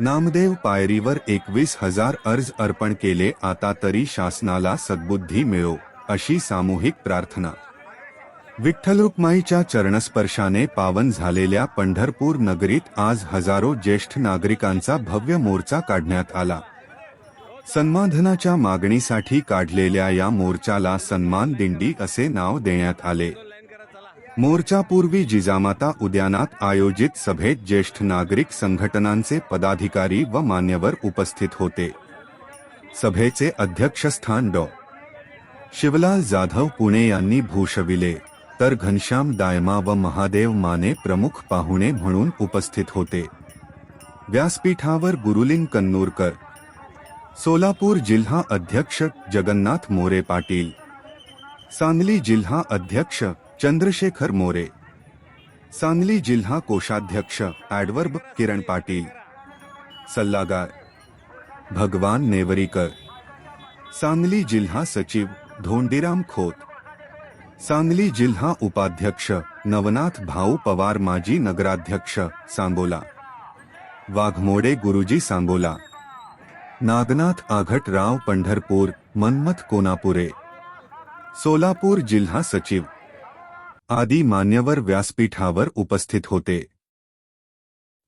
नामदेव पायरीवर एकवीस हजार अर्ज अर्पण केले आता तरी शासनाला सद्बुद्धी मिळो अशी सामूहिक प्रार्थना. विठ्ठलरुक्माईच्या चरणस्पर्शाने पावन झालेल्या पंढरपूर नगरीत आज हजारो ज्येष्ठ नागरिकांचा भव्य मोर्चा काढण्यात आला. सन्मानधनाच्या मागणीसाठी काढलेल्या या मोर्चाला सन्मान दिंडी असे नाव देण्यात आले. मोर्चापूर्वी जिजामाता उद्यानात आयोजित सभेत ज्येष्ठ नागरिक संघटनांचे पदाधिकारी व मान्यवर उपस्थित होते. सभेचे अध्यक्षस्थान डॉ. शिवलाल जाधव पुणे यांनी भूषविले. तर घनश्याम दायमा व महादेव माने प्रमुख पाहुणे म्हणून उपस्थित होते. व्यासपीठावर गुरुलिंग कन्नूरकर. सोलापूर जिल्हा अध्यक्ष जगन्नाथ मोरे पाटील. सांगली जिल्हा अध्यक्ष चंद्रशेखर मोरे सांगली जिल्हा कोषाध्यक्ष ॲडवर्ब किरण पाटील, सल्लागार भगवान नेवरीकर सांगली जिल्हा सचिव धोंडीराम खोत सांगली जिल्हा उपाध्यक्ष नवनाथ भाऊ पवार माजी नगराध्यक्ष सांगोला, वाघमोडे गुरुजी सांगोला, नागनाथ आघटराव पंढरपूर, मनमथ कोनापुरे, सोलापूर जिल्हा सचिव आदी मान्यवर व्यासपीठावर उपस्थित होते.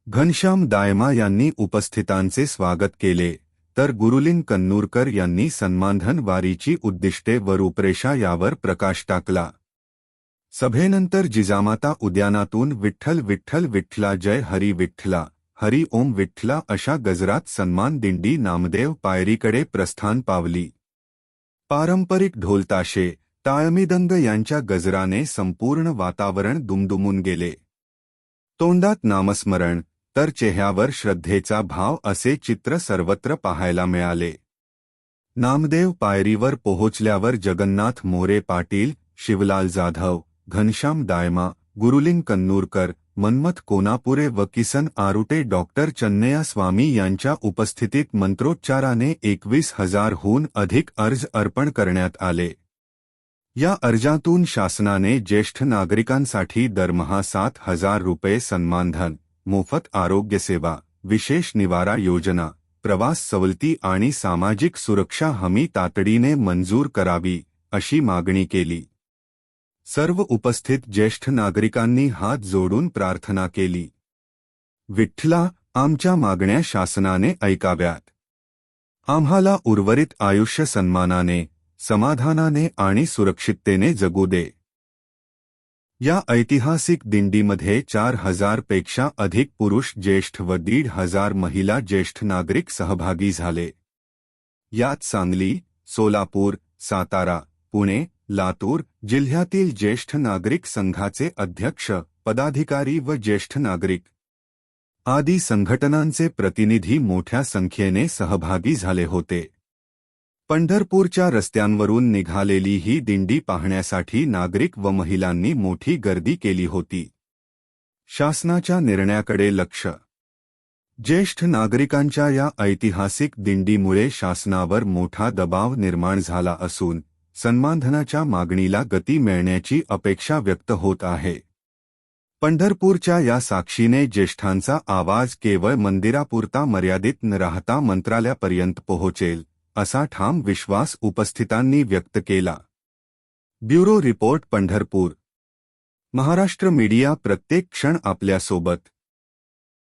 घनश्याम दायमा यांनी उपस्थितांचे स्वागत केले तर गुरुलिन कन्नूरकर यांनी सन्मानधन वारीची उद्दिष्टे व रूपरेषा यावर प्रकाश टाकला. सभेनंतर जिजामाता उद्यानातून विठ्ठल विठ्ठल विठ्ठला जय हरी विठ्ठला हरी ओम विठ्ठला अशा गजरात सन्मान दिंडी नामदेव पायरीकडे प्रस्थान पावली. पारंपरिक ढोलताशे टाळमीदंग यांच्या गजराने संपूर्ण वातावरण दुमदुमून गेले. तोंडात नामस्मरण तर चेहऱ्यावर श्रद्धेचा भाव असे चित्र सर्वत्र पाहायला मिळाले. नामदेव पायरीवर पोहोचल्यावर जगन्नाथ मोरे पाटील शिवलाल जाधव घनश्याम दायमा गुरुलिंग कन्नूरकर मन्मथ कोनापुरे व किसन आरुटे डॉक्टर चन्नया स्वामी यांच्या उपस्थितीत मंत्रोच्चाराने एकवीस हजारहून अधिक अर्ज अर्पण करण्यात आले. या अर्जातून शासनाने ज्येष्ठ नागरिकांसाठी दरमहा सात हजार रुपये सन्मानधन मोफत आरोग्य सेवा विशेष निवारा योजना प्रवास सवलती आणि सामाजिक सुरक्षा हमी तातडीने मंजूर करावी अशी मागणी केली. सर्व उपस्थित ज्येष्ठ नागरिकांनी हात जोडून प्रार्थना केली. विठ्ठला आमच्या मागण्या शासनाने ऐकाव्यात. आम्हाला उर्वरित आयुष्य सन्मानाने समाधानाने आणि सुरक्षिततेने जगू दे. या ऐतिहासिक दिंडीमध्ये चार हजारपेक्षा अधिक पुरुष ज्येष्ठ व दीड हजार महिला ज्येष्ठ नागरिक सहभागी झाले. यात सांगली सोलापूर सातारा पुणे लातूर जिल्ह्यातील ज्येष्ठ नागरिक संघाचे अध्यक्ष पदाधिकारी व ज्येष्ठ नागरिक. आदी संघटनांचे प्रतिनिधी मोठ्या संख्येने सहभागी झाले होते. पंढरपूरच्या रस्त्यांवरून निघालेली ही दिंडी पाहण्यासाठी नागरिक व महिलांनी मोठी गर्दी केली होती. शासनाच्या निर्णयाकडे लक्ष. ज्येष्ठ नागरिकांच्या या ऐतिहासिक दिंडीमुळे शासनावर मोठा दबाव निर्माण झाला असून सन्मानधनाच्या मागणीला गती मिळण्याची अपेक्षा व्यक्त होत आहे. पंढरपूरच्या या साक्षीने ज्येष्ठांचा आवाज केवळ मंदिरापुरता मर्यादित न राहता मंत्रालयापर्यंत पोहोचेल. असा ठाम विश्वास उपस्थितांनी व्यक्त केला. Bureau report Pandharpur. Maharashtra media प्रत्येक क्षण आपल्यासोबत.